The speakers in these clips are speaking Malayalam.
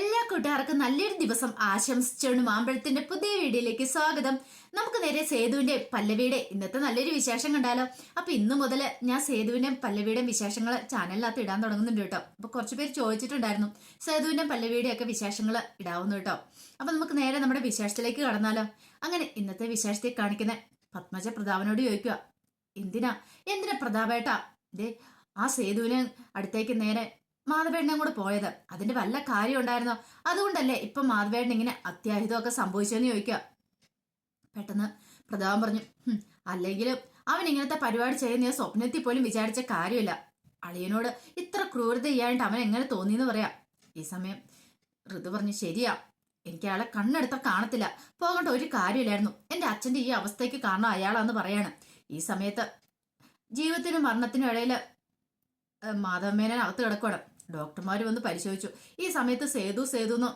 എല്ലാ കൂട്ടുകാർക്കും നല്ലൊരു ദിവസം ആശംസിച്ചുകൊണ്ട് മാമ്പഴത്തിന്റെ പുതിയ വീഡിയോയിലേക്ക് സ്വാഗതം. നമുക്ക് നേരെ സേതുവിന്റെ പല്ലവിയുടെ ഇന്നത്തെ നല്ലൊരു വിശേഷം കണ്ടാലോ? അപ്പൊ ഇന്ന് മുതൽ ഞാൻ സേതുവിന്റെ പല്ലവിയുടെ വിശേഷങ്ങൾ ചാനലിനകത്ത് ഇടാൻ തുടങ്ങുന്നുണ്ട് കേട്ടോ. അപ്പൊ കുറച്ച് പേര് ചോദിച്ചിട്ടുണ്ടായിരുന്നു സേതുവിന്റെ പല്ലവിയുടെ ഒക്കെ വിശേഷങ്ങൾ ഇടാവുന്നു കേട്ടോ. അപ്പൊ നമുക്ക് നേരെ നമ്മുടെ വിശേഷത്തിലേക്ക് കടന്നാലോ? അങ്ങനെ ഇന്നത്തെ വിശേഷത്തെ കാണിക്കുന്ന പത്മജ പ്രതാപനോട് ചോദിക്കുക എന്തിനാ? എന്തിനാ പ്രതാപേട്ടാ? ദേ ആ സേതുവിനെ അടുത്തേക്ക് നേരെ മാധവേട്ടനും കൂടെ പോയത്. അതിന്റെ വല്ല കാര്യം ഉണ്ടായിരുന്നോ? അതുകൊണ്ടല്ലേ ഇപ്പൊ മാധവേട്ടൻ ഇങ്ങനെ അത്യാഹിതമൊക്കെ സംഭവിച്ചെന്ന് ചോദിക്കുക പെട്ടെന്ന് പ്രതാപം പറഞ്ഞു "ഹും, അല്ലെങ്കിലും അവൻ ഇങ്ങനത്തെ പരിപാടി ചെയ്യുന്ന സ്വപ്നത്തിൽ പോലും വിചാരിച്ച കാര്യമില്ല. അളിയനോട് ഇത്ര ക്രൂരത ചെയ്യാനായിട്ട് അവൻ എങ്ങനെ തോന്നി എന്ന് പറയാം. ഈ സമയം ഋതു പറഞ്ഞു ശരിയാ. എനിക്ക് അയാളെ കണ്ണെടുത്ത കാണത്തില്ല. പോകേണ്ട ഒരു കാര്യമില്ലായിരുന്നു. എന്റെ അച്ഛന്റെ ഈ അവസ്ഥയ്ക്ക് കാരണം അയാളാന്ന് പറയാണ്. ഈ സമയത്ത് ജീവിതത്തിനും മരണത്തിനും ഇടയിൽ മാധവമേനൻ അകത്ത് കിടക്കുകയാണ് ഡോക്ടർമാർ വന്ന് പരിശോധിച്ചു. ഈ സമയത്ത് സേതു സേതു എന്ന്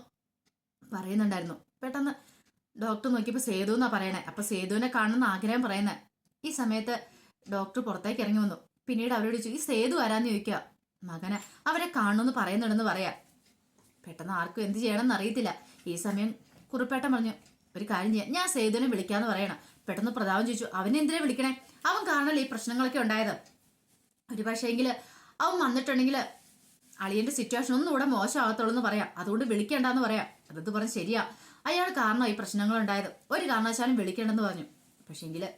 പറയുന്നുണ്ടായിരുന്നു. പെട്ടെന്ന് ഡോക്ടർ നോക്കിയപ്പോൾ സേതു എന്നാ പറയണേ. അപ്പൊ സേതുവിനെ കാണുന്ന ആഗ്രഹം പറയുന്നത് ഈ സമയത്ത് ഡോക്ടർ പുറത്തേക്ക് ഇറങ്ങി വന്നു. പിന്നീട് അവരോട് ചോദിച്ചു ഈ സേതു ആരാന്ന് ചോദിക്കുക മകനെ അവരെ കാണണമെന്ന് പറയുന്നുണ്ടെന്ന് പറയാം. പെട്ടെന്ന് ആർക്കും എന്ത് ചെയ്യണമെന്ന് അറിയത്തില്ല. ഈ സമയം കുറിപ്പേട്ടം പറഞ്ഞു ഒരു കാര്യം ചെയ്യാം. ഞാൻ സേതുവിനെ വിളിക്കാന്ന് പറയണം. പെട്ടെന്ന് പ്രതാപം ചോദിച്ചു അവനെ എന്തിനാ വിളിക്കണേ? അവൻ കാണല്ലോ ഈ പ്രശ്നങ്ങളൊക്കെ ഉണ്ടായത്? ഒരു പക്ഷേങ്കിൽ അവൻ വന്നിട്ടുണ്ടെങ്കിൽ അളിയന്റെ സിറ്റുവേഷൻ ഒന്നും ഇവിടെ മോശമാകത്തുള്ളൂ എന്ന് പറയാം. അതുകൊണ്ട് വിളിക്കേണ്ടെന്ന് പറയാം. അതത് പറഞ്ഞ് ശരിയാ. അയാൾ കാരണം ഈ പ്രശ്നങ്ങൾ ഉണ്ടായത് ഒരു കാരണവശാലും വിളിക്കേണ്ടെന്ന് പറഞ്ഞു. പക്ഷേങ്കിൽ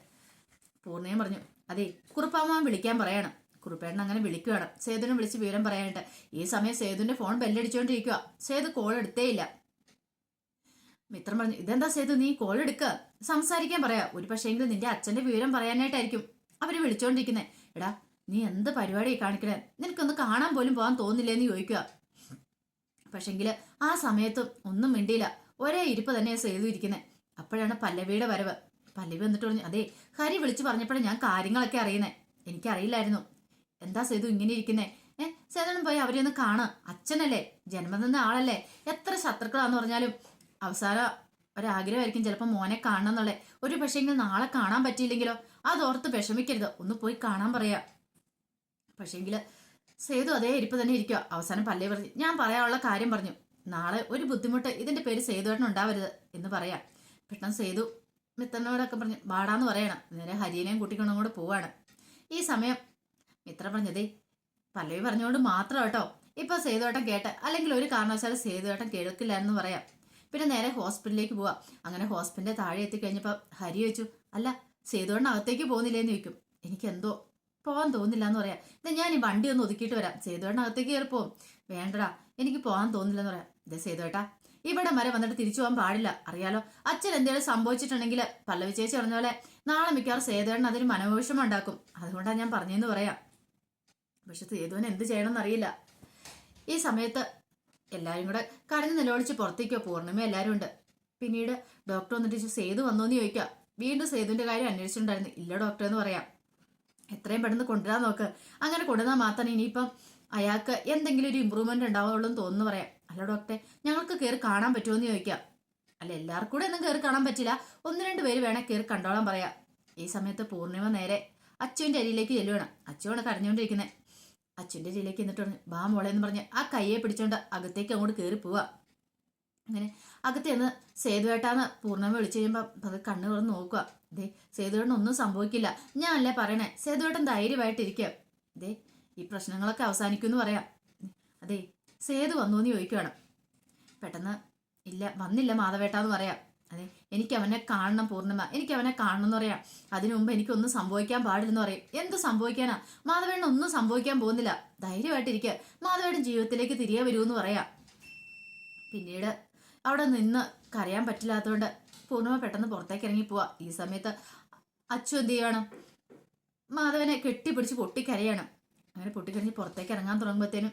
പൂർണയും പറഞ്ഞു അതെ കുറുപ്പാമ്മ വിളിക്കാൻ പറയണം. കുറുപ്പേട്ടൻ അങ്ങനെ വിളിക്കുകയാണ് സേതുവിനെ വിളിച്ച് വിവരം പറയാനായിട്ട് ഈ സമയം സേതുവിന്റെ ഫോൺ ബെല്ലടിച്ചുകൊണ്ടിരിക്കുക സേതു കോൾ എടുത്തേയില്ല മിത്രം പറഞ്ഞു ഇതെന്താ സേതു നീ കോൾ എടുക്ക. സംസാരിക്കാൻ പറയാ. ഒരു പക്ഷേങ്കിലും നിന്റെ അച്ഛന്റെ വിവരം പറയാനായിട്ടായിരിക്കും അവർ വിളിച്ചോണ്ടിരിക്കുന്നേ. എടാ നീ എന്ത് പരിപാടി കാണിക്കണേ? നിനക്കൊന്ന് കാണാൻ പോലും പോകാൻ തോന്നില്ലേന്ന് ചോദിക്കുക. പക്ഷെങ്കിൽ ആ സമയത്തും ഒന്നും മിണ്ടിയില്ല. ഒരേ ഇരിപ്പ് തന്നെ സേതു ഇരിക്കുന്നത് അപ്പോഴാണ് പല്ലവിയുടെ വരവ്. പല്ലവി വന്നിട്ട് പറഞ്ഞു അതെ ഹരി വിളിച്ചു പറഞ്ഞപ്പോഴാണ് ഞാൻ കാര്യങ്ങളൊക്കെ അറിയുന്നേ. എനിക്കറിയില്ലായിരുന്നു. എന്താ സേതു ഇങ്ങനെ ഇരിക്കുന്നേ? ഏ സേതുനും പോയി അവരെ ഒന്ന് കാണാം. അച്ഛനല്ലേ? ജന്മം നിന്ന ആളല്ലേ? എത്ര ശത്രുക്കളാന്ന് പറഞ്ഞാലും അവസാനം ഒരാഗ്രഹമായിരിക്കും ചിലപ്പോൾ മോനെ കാണണം എന്നുള്ളത്. ഒരു പക്ഷേങ്കിൽ നാളെ കാണാൻ പറ്റിയില്ലെങ്കിലോ? അതോർത്ത് വിഷമിക്കരുത്. ഒന്ന് പോയി കാണാൻ പറയാ. പക്ഷേങ്കിൽ സേതു അതേ ഇരിപ്പ് തന്നെ ഇരിക്കുക അവസാനം പല്ലേ പറഞ്ഞു ഞാൻ പറയാനുള്ള കാര്യം പറഞ്ഞു. നാളെ ഒരു ബുദ്ധിമുട്ട് ഇതിന്റെ പേര് സേതുവേട്ടൻ ഉണ്ടാവരുത് എന്ന് പറയാം. പെട്ടെന്ന് സേതു മിത്രനോടൊക്കെ പറഞ്ഞു വാടാന്ന് പറയണം. നേരെ ഹരിയനെയും കൂട്ടിക്കൊണ്ടും കൂടെ പോവാണ്. ഈ സമയം മിത്ര പറഞ്ഞതേ പല്ലവി പറഞ്ഞുകൊണ്ട് മാത്രം കേട്ടോ. ഇപ്പൊ സേതുവേട്ടൻ കേട്ട് അല്ലെങ്കിൽ ഒരു കാരണവശാലും സേതുവേട്ടൻ എന്ന് പറയാം. പിന്നെ നേരെ ഹോസ്പിറ്റലിലേക്ക് പോവാം. അങ്ങനെ ഹോസ്പിറ്റലിന്റെ താഴെ എത്തിക്കഴിഞ്ഞപ്പോൾ ഹരി ചോദിച്ചു അല്ല സേതുവേട്ടൻ അകത്തേക്ക് പോകുന്നില്ലേന്ന് ചോദിക്കും. എനിക്ക് എന്തോ പോകാൻ തോന്നില്ല എന്ന് പറയാം. ഇത് ഞാൻ ഈ വണ്ടി ഒന്ന് ഒതുക്കിയിട്ട് വരാം. സേതുവേട്ടൻ അകത്തേക്ക് കയറി പോവും വേണ്ടടാ എനിക്ക് പോകാൻ തോന്നില്ല എന്ന് പറയാം. ഇതേ സേതുവേട്ടാ ഇവിടെ വരെ വന്നിട്ട് തിരിച്ചു പോകാൻ പാടില്ല. അറിയാലോ അച്ഛൻ എന്തെങ്കിലും സംഭവിച്ചിട്ടുണ്ടെങ്കിൽ പല്ലവി ചേച്ചി പറഞ്ഞ പോലെ നാളെ മിക്കവാറും സേതുവേട്ടൻ അതൊരു മനോവിഷമം ഉണ്ടാക്കും. അതുകൊണ്ടാണ് ഞാൻ പറഞ്ഞതെന്ന് പറയാം. പക്ഷെ സേതുവിന് എന്ത് ചെയ്യണമെന്ന് അറിയില്ല. ഈ സമയത്ത് എല്ലാവരും കൂടെ കടന്ന് നിലവിളിച്ച് പുറത്തേക്കോ. പൂർണിമ എല്ലാവരും ഉണ്ട്. പിന്നീട് ഡോക്ടർ വന്നിട്ട് സേതു വന്നോന്ന് ചോദിക്കാം. വീണ്ടും സേതുവിന്റെ കാര്യം അന്വേഷിച്ചിട്ടുണ്ടായിരുന്നു. ഇല്ല ഡോക്ടർ എന്ന് പറയാം. എത്രയും പെട്ടെന്ന് കൊണ്ടുവരാൻ നോക്ക്. അങ്ങനെ കൊണ്ടുവന്നാൽ മാത്രമേ ഇനിയിപ്പം അയാൾക്ക് എന്തെങ്കിലും ഒരു ഇമ്പ്രൂവ്മെന്റ് ഉണ്ടാവുള്ളൂ എന്ന് തോന്നുന്നു പറയാം. അല്ല ഡോക്ടറെ ഞങ്ങൾക്ക് കയറി കാണാൻ പറ്റുമോ എന്ന് ചോദിക്കാം. അല്ല എല്ലാവർക്കും കൂടെ ഒന്നും കയറി കാണാൻ പറ്റില്ല. ഒന്ന് രണ്ട് പേര് വേണേൽ കയറി കണ്ടോളാൻ പറയാം. ഈ സമയത്ത് പൂർണിമ നേരെ അച്ഛന്റെ അരിയിലേക്ക് ചെല്ലുവാണ്. അച്ചുവാണ് കരഞ്ഞുകൊണ്ടിരിക്കുന്നത് അച്ഛന്റെ അരിയിലേക്ക് എന്നിട്ട് പറഞ്ഞു ബാ മോളെ എന്ന് പറഞ്ഞ് ആ കയ്യെ പിടിച്ചോണ്ട് അകത്തേക്ക് അങ്ങോട്ട് കയറി പോവാ. അങ്ങനെ അകത്തേന്ന് സേതുവേട്ടാന്ന് പൂർണമ വിളിച്ചു കഴിയുമ്പോൾ അത് കണ്ണു തുറന്ന് നോക്കുക. ദേ സേതുവേട്ടൻ ഒന്നും സംഭവിക്കില്ല. ഞാൻ അല്ലേ പറയണേ സേതുവേട്ടൻ ധൈര്യമായിട്ടിരിക്കുക ദേ ഈ പ്രശ്നങ്ങളൊക്കെ അവസാനിക്കുമെന്ന് പറയാം. അതെ സേതു വന്നു എന്ന് ചോദിക്കുകയാണ് പെട്ടെന്ന് ഇല്ല വന്നില്ല മാധവേട്ടാന്ന് പറയാം. അതെ എനിക്ക് അവനെ കാണണം പൂർണിമ. എനിക്ക് അവനെ കാണണം എന്ന് പറയാം. അതിനു മുമ്പ് എനിക്കൊന്നും സംഭവിക്കാൻ പാടില്ലെന്ന് പറയും. എന്ത് സംഭവിക്കാനാ? മാധവേട്ടൻ ഒന്നും സംഭവിക്കാൻ പോകുന്നില്ല. ധൈര്യമായിട്ടിരിക്കുക മാധവേട്ടൻ ജീവിതത്തിലേക്ക് തിരികെ വരുമെന്ന് പറയാം. പിന്നീട് അവിടെ നിന്ന് കരയാൻ പറ്റില്ലാത്തതുകൊണ്ട് പൂർണിമ പെട്ടെന്ന് പുറത്തേക്ക് ഇറങ്ങി പോവാ. ഈ സമയത്ത് അച്ചു എന്ത് ചെയ്യണം മാധവനെ കെട്ടിപ്പിടിച്ച് പൊട്ടിക്കരയണം. അങ്ങനെ പൊട്ടിക്കരഞ്ഞ് പുറത്തേക്ക് ഇറങ്ങാൻ തുടങ്ങുമ്പോഴത്തേനും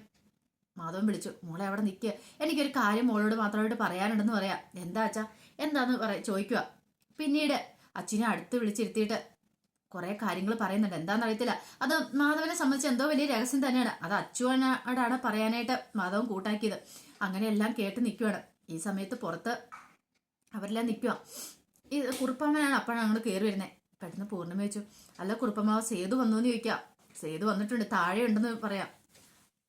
മാധവൻ വിളിച്ചു മോളെ അവിടെ നിൽക്കുക എനിക്കൊരു കാര്യം മോളോട് മാത്രമായിട്ട് പറയാനുണ്ടെന്ന് പറയാം. എന്താ അച്ഛാ? എന്താന്ന് പറയാ ചോദിക്കുക പിന്നീട് അച്ഛനെ അടുത്ത് വിളിച്ചിരുത്തിയിട്ട് കുറേ കാര്യങ്ങൾ പറയുന്നുണ്ട്. എന്താണെന്ന് അറിയത്തില്ല അത് മാധവനെ സംബന്ധിച്ച് എന്തോ വലിയ രഹസ്യം തന്നെയാണ്. അത് അച്ചുവിനോടാണ് പറയാനായിട്ട് മാധവൻ കൂട്ടാക്കിയത്. അങ്ങനെ എല്ലാം കേട്ട് നിൽക്കുവാണ് ഈ സമയത്ത് പുറത്ത് അവരെല്ലാം നിൽക്കുക ഈ കുറുപ്പമ്മനാണ് അപ്പോഴാണ് അങ്ങോട്ട് കയറി വരുന്നത് പെട്ടെന്ന് പൂർണിമ ചോദിച്ചു അല്ല കുറുപ്പമ്മാവ് സേതു വന്നു എന്ന് ചോദിക്കാം. സേതു വന്നിട്ടുണ്ട് താഴെ ഉണ്ടെന്ന് പറയാം.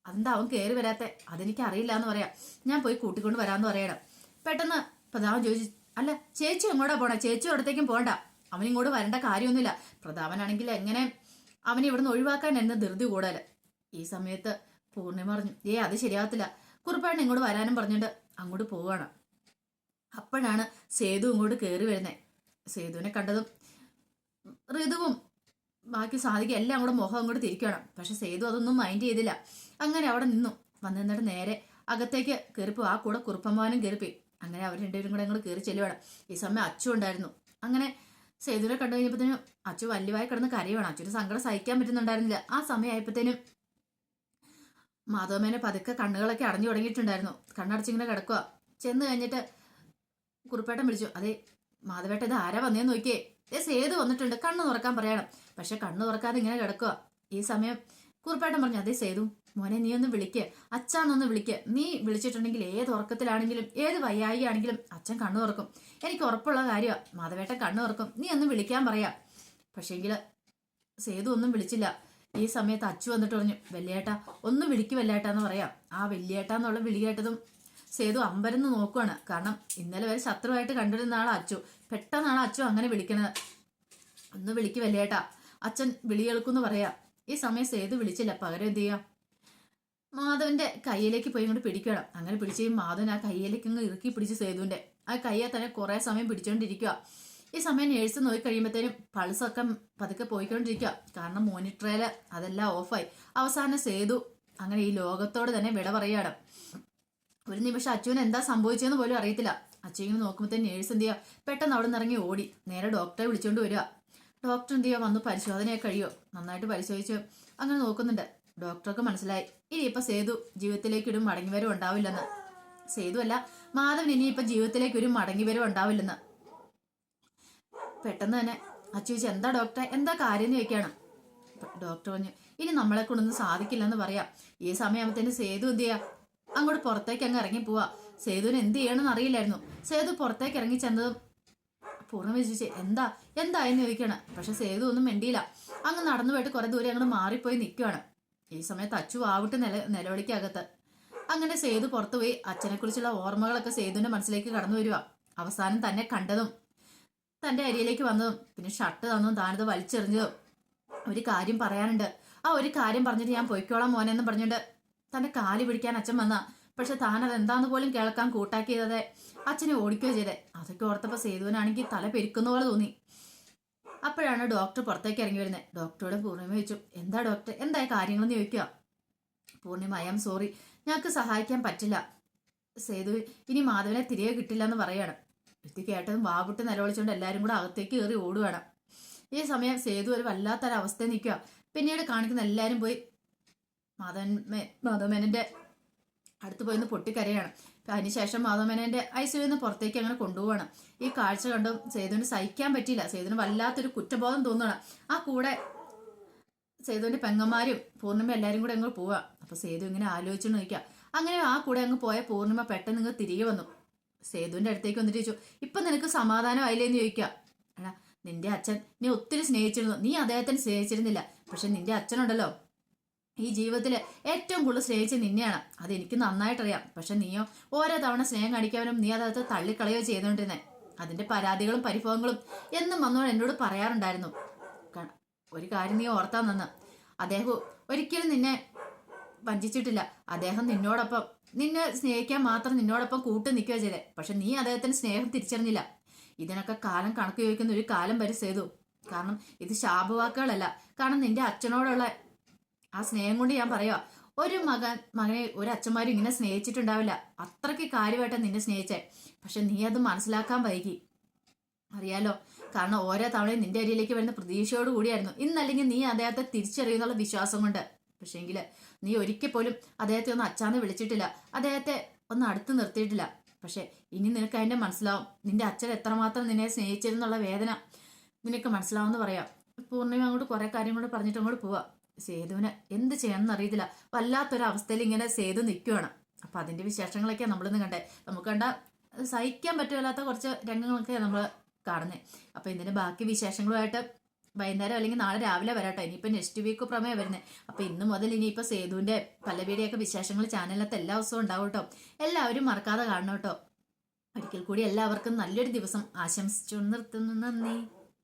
അതെന്താ അവൻ കയറി വരാത്തെ? അതെനിക്ക് അറിയില്ല എന്ന് പറയാം. ഞാൻ പോയി കൂട്ടിക്കൊണ്ട് വരാമെന്ന് പറയണം. പെട്ടെന്ന് പ്രതാപൻ ചോദിച്ചു അല്ല ചേച്ചി എങ്ങോട്ടാ പോണേ? ചേച്ചി അവിടത്തേക്കും പോണ്ട. അവൻ ഇങ്ങോട്ട് വരേണ്ട കാര്യമൊന്നുമില്ല. പ്രതാപനാണെങ്കിൽ എങ്ങനെ അവനെ ഇവിടുന്ന് ഒഴിവാക്കാൻ എന്നെ ധൃതി കൂടാൽ ഈ സമയത്ത് പൂർണിമ പറഞ്ഞു ഏ അത് ശരിയാവത്തില്ല. കുറുപ്പാണ് ഇങ്ങോട്ട് വരാനും പറഞ്ഞിട്ട് അങ്ങോട്ട് പോവുകയാണ് അപ്പോഴാണ് സേതു ഇങ്ങോട്ട് കയറി വരുന്നത് സേതുവിനെ കണ്ടതും ഋതുവും ബാക്കി സാധിക്കും എല്ലാം അങ്ങോട്ട് മുഖം അങ്ങോട്ട് തിരിക്കുകയാണ്. പക്ഷെ സേതു അതൊന്നും മൈൻഡ് ചെയ്തില്ല. അങ്ങനെ അവിടെ നിന്നു. വന്നു നിന്നിട്ട് നേരെ അകത്തേക്ക് കയറിപ്പോ ആ കൂടെ കുറുപ്പമ്മാനും കയറിപ്പോയി അങ്ങനെ അവർ രണ്ടുപേരും കൂടെ അങ്ങോട്ട് കയറി ചെല്ലുവാണ്. ഈ സമയം അച്ചു ഉണ്ടായിരുന്നു. അങ്ങനെ സേതുവിനെ കണ്ടു കഴിഞ്ഞപ്പോഴത്തേനും അച്ചു വല്യവായി കിടന്ന് കരയുവാണ്. അച്ഛന് സങ്കടം സഹിക്കാൻ പറ്റുന്നുണ്ടായിരുന്നില്ല. ആ സമയമായപ്പോഴത്തേനും മാധവമേനെ പതുക്കെ കണ്ണുകളൊക്കെ അടഞ്ഞു തുടങ്ങിയിട്ടുണ്ടായിരുന്നു. കണ്ണടച്ചിങ്ങനെ കിടക്കുക ചെന്ന് കഴിഞ്ഞിട്ട് കുറുപ്പേട്ടൻ വിളിച്ചു അതെ മാധവേട്ട ഇത് ആരാ വന്നേന്ന് നോക്കിയേ? ഏ സേതു വന്നിട്ടുണ്ട്. കണ്ണ് തുറക്കാൻ പറയണം. പക്ഷെ കണ്ണ് തുറക്കാതെ ഇങ്ങനെ കിടക്കുക ഈ സമയം കുറുപ്പേട്ടൻ പറഞ്ഞു അതെ സേതു മോനെ നീ ഒന്ന് വിളിക്ക്. അച്ഛാന്നൊന്ന് വിളിക്ക്. നീ വിളിച്ചിട്ടുണ്ടെങ്കിൽ ഏത് ഉറക്കത്തിലാണെങ്കിലും ഏത് വയ്യായി ആണെങ്കിലും അച്ഛൻ കണ്ണു തുറക്കും. എനിക്ക് ഉറപ്പുള്ള കാര്യമാ മാധവേട്ടൻ കണ്ണു തുറക്കും. നീ ഒന്ന് വിളിക്കാൻ പറയാം. പക്ഷേങ്കിൽ സേതു ഒന്നും വിളിച്ചില്ല. ഈ സമയത്ത് അച്ചു വന്നിട്ട് പറഞ്ഞു വെല്ലേട്ട ഒന്ന് വിളിക്ക് വെല്ലേട്ട എന്ന് പറയാം. ആ വെല്ലേട്ട എന്നുള്ള വിളി കേട്ടതും സേതു അമ്പരന്ന് നോക്കുവാണ്. കാരണം ഇന്നലെ വരെ ശത്രുവായിട്ട് കണ്ടിരുന്ന ആളാ അച്ചു. പെട്ടെന്നാണ് അച്ചു അങ്ങനെ വിളിക്കണത്. ഒന്ന് വിളിക്ക് വെല്ലേട്ട അച്ഛൻ വിളി കേൾക്കുമെന്ന് പറയാം. ഈ സമയം സേതു വിളിച്ചില്ല. പകരം എന്ത് ചെയ്യാം? മാധവന്റെ കയ്യിലേക്ക് പോയി ഇങ്ങോട്ട് പിടിക്കണം അങ്ങനെ പിടിച്ച് മാധവൻ ആ കയ്യിലേക്ക് അങ്ങ് ഇറുക്കി പിടിച്ച് സേതുവിന്റെ. ആ കയ്യെ തന്നെ കുറെ സമയം പിടിച്ചോണ്ടിരിക്കുക ഈ സമയം നേഴ്സ് നോക്കി കഴിയുമ്പോഴത്തേനും പൾസൊക്കെ പതുക്കെ പോയിക്കൊണ്ടിരിക്കുക കാരണം മോണിറ്ററിൽ അതെല്ലാം ഓഫായി. അവസാനം സേതു അങ്ങനെ ഈ ലോകത്തോട് തന്നെ വിട പറയാണ് ഒരു നിമിഷം അച്ഛന് എന്താ സംഭവിച്ചതെന്ന് പോലും അറിയത്തില്ല. അച്ചു ഇങ്ങനെ നേഴ്സ് എന്ത് ചെയ്യുക പെട്ടെന്ന് അവിടെ നിന്ന് ഇറങ്ങി ഓടി. നേരെ ഡോക്ടറെ വിളിച്ചുകൊണ്ട് വരിക. ഡോക്ടർ എന്ത് ചെയ്യുക വന്ന് പരിശോധനയൊക്കെ കഴിയോ നന്നായിട്ട് പരിശോധിച്ച് അങ്ങനെ നോക്കുന്നുണ്ട്. ഡോക്ടർക്ക് മനസ്സിലായി. ഇനി ഇപ്പം സേതു ജീവിതത്തിലേക്ക് ഒരു മടങ്ങി വരവ് ഉണ്ടാവില്ലെന്ന്. സേതു അല്ല മാധവൻ ഇനി ഇനിയിപ്പോൾ ജീവിതത്തിലേക്ക് ഒരു മടങ്ങി വരവ് ഉണ്ടാവില്ലെന്ന്. പെട്ടെന്ന് തന്നെ അച്ചു ചോദിച്ചു എന്താ ഡോക്ടറെ? എന്താ കാര്യം? എന്ന് ചോദിക്കുകയാണ്. ഡോക്ടർ പറഞ്ഞു ഇനി നമ്മളെ കൊണ്ടൊന്നും സാധിക്കില്ലെന്ന് പറയാം. ഈ സമയമാകുമ്പത്തേന് സേതു എന്ത് ചെയ്യാ? അങ്ങോട്ട് പുറത്തേക്ക് അങ്ങ് ഇറങ്ങി പോവാ. സേതുവിന് എന്ത് ചെയ്യണമെന്ന് അറിയില്ലായിരുന്നു. സേതു പുറത്തേക്ക് ഇറങ്ങി ചെന്നതും പൂർണ വിശ്വസിച്ച് എന്താ? എന്താ എന്ന് ചോദിക്കുകയാണ്. പക്ഷെ സേതു ഒന്നും മിണ്ടിയില്ല. അങ്ങ് നടന്നു പോയിട്ട് കുറെ ദൂരെ അങ്ങോട്ട് മാറിപ്പോയി നിൽക്കുകയാണ്. ഈ സമയത്ത് അച്ചു ആവിട്ട് നില നിലവിളിക്കകത്ത്. അങ്ങനെ സേതു പുറത്തുപോയി അച്ഛനെ കുറിച്ചുള്ള ഓർമ്മകളൊക്കെ സേതുവിന്റെ മനസ്സിലേക്ക് കടന്നു വരിക അവസാനം തന്നെ കണ്ടതും തന്റെ അരിയിലേക്ക് വന്നതും പിന്നെ ഷർട്ട് തന്നതും താനത് വലിച്ചെറിഞ്ഞതും ഒരു കാര്യം പറയാനുണ്ട്. ആ ഒരു കാര്യം പറഞ്ഞിട്ട് ഞാൻ പൊയ്ക്കോളാം മോനെന്ന് പറഞ്ഞിട്ട് തന്റെ കാലി പിടിക്കാൻ അച്ഛൻ വന്ന. പക്ഷെ താൻ അത് എന്താന്ന് പോലും കേൾക്കാൻ കൂട്ടാക്കിയതെ അച്ഛനെ ഓടിക്കുകയോ ചെയ്തേ. അതൊക്കെ ഓർത്തപ്പോ സേതുവിനാണെങ്കിൽ തല പെരുക്കുന്ന പോലെ തോന്നി. അപ്പോഴാണ് ഡോക്ടർ പുറത്തേക്ക് ഇറങ്ങി വരുന്നത് ഡോക്ടറോട് പൂർണിമ ചോദിച്ചു എന്താ ഡോക്ടർ? എന്താ കാര്യങ്ങളെന്ന് ചോദിക്കുക പൂർണിമ ഐ ആം സോറി. ഞങ്ങൾക്ക് സഹായിക്കാൻ പറ്റില്ല. സേതു ഇനി മാധവനെ തിരികെ കിട്ടില്ല എന്ന് പറയാണ്. ഇത് കേട്ടതും വാവിട്ട് നിലവിളിച്ചുകൊണ്ട് എല്ലാവരും കൂടെ അകത്തേക്ക് കയറി ഓടുകയാണ് ഈ സമയം സേതു ഒരു വല്ലാത്തൊരവസ്ഥ നിൽക്കുക പിന്നീട് കാണിക്കുന്ന എല്ലാവരും പോയി മാധവൻ മാധവമേനന്റെ അടുത്ത് പോയി പൊട്ടിക്കരയാണ്. അതിനുശേഷം മാധവമേനന്റെ ഐസിയുവിൽ നിന്ന് പുറത്തേക്ക് അങ്ങനെ കൊണ്ടുപോവാണ്. ഈ കാഴ്ച കണ്ടും സേതുവിന് സഹിക്കാൻ പറ്റിയില്ല. സേതുവിന് വല്ലാത്തൊരു കുറ്റബോധം തോന്നുകയാണ് ആ കൂടെ സേതുവിന്റെ പെങ്ങന്മാരും പൂർണിമ എല്ലാവരും കൂടെ അങ്ങ് പോവാ. അപ്പൊ സേതു ഇങ്ങനെ ആലോചിച്ചു നോക്കുക അങ്ങനെ ആ കൂടെ അങ്ങ് പോയ പൂർണിമ പെട്ടെന്ന് ഇങ്ങ് തിരികെ വന്നു. സേതുവിന്റെ അടുത്തേക്ക് വന്നിട്ട് ചോദിച്ചു ഇപ്പൊ നിനക്ക് സമാധാനമായില്ലേ എന്ന് ചോദിക്കുക അല്ല നിന്റെ അച്ഛൻ നീ ഒത്തിരി സ്നേഹിച്ചിരുന്നു. നീ അദ്ദേഹത്തിന് സ്നേഹിച്ചിരുന്നില്ല. പക്ഷെ നിന്റെ അച്ഛനുണ്ടല്ലോ. ഈ ജീവിതത്തിൽ ഏറ്റവും കൂടുതൽ സ്നേഹിച്ച് നിന്നെയാണ്. അത് എനിക്ക് നന്നായിട്ടറിയാം. പക്ഷെ നീയോ ഓരോ തവണ സ്നേഹം കാണിക്കാനും നീ അതകത്ത് തള്ളിക്കളയോ ചെയ്തുകൊണ്ടിരുന്നേ അതിന്റെ പരാതികളും പരിഭവങ്ങളും എന്നും വന്നോട് എന്നോട് പറയാറുണ്ടായിരുന്നു. ഒരു കാര്യം നീ ഓർത്താൻ നിന്ന്. അദ്ദേഹം ഒരിക്കലും നിന്നെ വഞ്ചിച്ചിട്ടില്ല. അദ്ദേഹം നിന്നോടൊപ്പം നിന്നെ സ്നേഹിക്കാൻ മാത്രം നിന്നോടൊപ്പം കൂട്ടു നിൽക്കുക ചെയ്തേ. പക്ഷെ നീ അദ്ദേഹത്തിന് സ്നേഹം തിരിച്ചറിഞ്ഞില്ല. ഇതിനൊക്കെ കാലം കണക്ക് ചോദിക്കുന്ന ഒരു കാലം വരെ ചെയ്തു. കാരണം ഇത് ശാപവാക്കുകളല്ല. കാരണം നിന്റെ അച്ഛനോടുള്ള ആ സ്നേഹം കൊണ്ട് ഞാൻ പറയുക ഒരു മകൻ മകനെ ഒരു അച്ഛന്മാരും ഇങ്ങനെ സ്നേഹിച്ചിട്ടുണ്ടാവില്ല. അത്രയ്ക്ക് കാര്യമായിട്ട് നിന്നെ സ്നേഹിച്ചേ. പക്ഷെ നീ അത് മനസ്സിലാക്കാൻ വൈകി. അറിയാലോ? കാരണം ഓരോ തവണയും നിന്റെ അരിയിലേക്ക് വരുന്ന പ്രതീക്ഷയോട് കൂടിയായിരുന്നു. ഇന്നല്ലെങ്കിൽ നീ അദ്ദേഹത്തെ തിരിച്ചറിയുന്നുള്ള വിശ്വാസം കൊണ്ട്. പക്ഷേങ്കിൽ നീ ഒരിക്കൽ പോലും അദ്ദേഹത്തെ ഒന്ന് അച്ചാന്ന് വിളിച്ചിട്ടില്ല. അദ്ദേഹത്തെ ഒന്ന് അടുത്ത് നിർത്തിയിട്ടില്ല. പക്ഷെ ഇനി നിനക്ക് അതിന്റെ മനസ്സിലാവും. നിന്റെ അച്ഛൻ എത്രമാത്രം നിന്നെ സ്നേഹിച്ചിരുന്നുള്ള വേദന. നിനക്ക് മനസ്സിലാവുമെന്ന് പറയാം. പൂർണിമ അങ്ങോട്ട് കുറെ കൂടെ പറഞ്ഞിട്ട് അങ്ങോട്ട് പോവാ. സേതുവിന് എന്ത് ചെയ്യണമെന്ന് അറിയത്തില്ല. വല്ലാത്തൊരു അവസ്ഥയിൽ ഇങ്ങനെ സേതു നിൽക്കുവാണ് അപ്പൊ അതിന്റെ വിശേഷങ്ങളൊക്കെ നമ്മളിന്ന് കണ്ടേ. നമുക്ക് കണ്ട സഹിക്കാൻ പറ്റുമല്ലാത്ത കുറച്ച് രംഗങ്ങളൊക്കെ നമ്മൾ കാണുന്നത് അപ്പൊ ഇതിന്റെ ബാക്കി വിശേഷങ്ങളുമായിട്ട് വൈകുന്നേരം അല്ലെങ്കിൽ നാളെ രാവിലെ വരാട്ടോ. ഇനിയിപ്പോൾ നെക്സ്റ്റ് വീക്ക് പ്രമേയം വരുന്നത് അപ്പോൾ ഇന്ന് മുതൽ ഇനിയിപ്പോൾ സേതുവിന്റെ പല്ലവിയുടെയൊക്കെ വിശേഷങ്ങൾ ചാനലിനകത്ത് എല്ലാ ദിവസവും ഉണ്ടാവും കേട്ടോ. എല്ലാവരും മറക്കാതെ കാണണം കേട്ടോ. ഒരിക്കൽ കൂടി എല്ലാവർക്കും നല്ലൊരു ദിവസം ആശംസിച്ചു നിർത്തുന്നു. നന്ദി.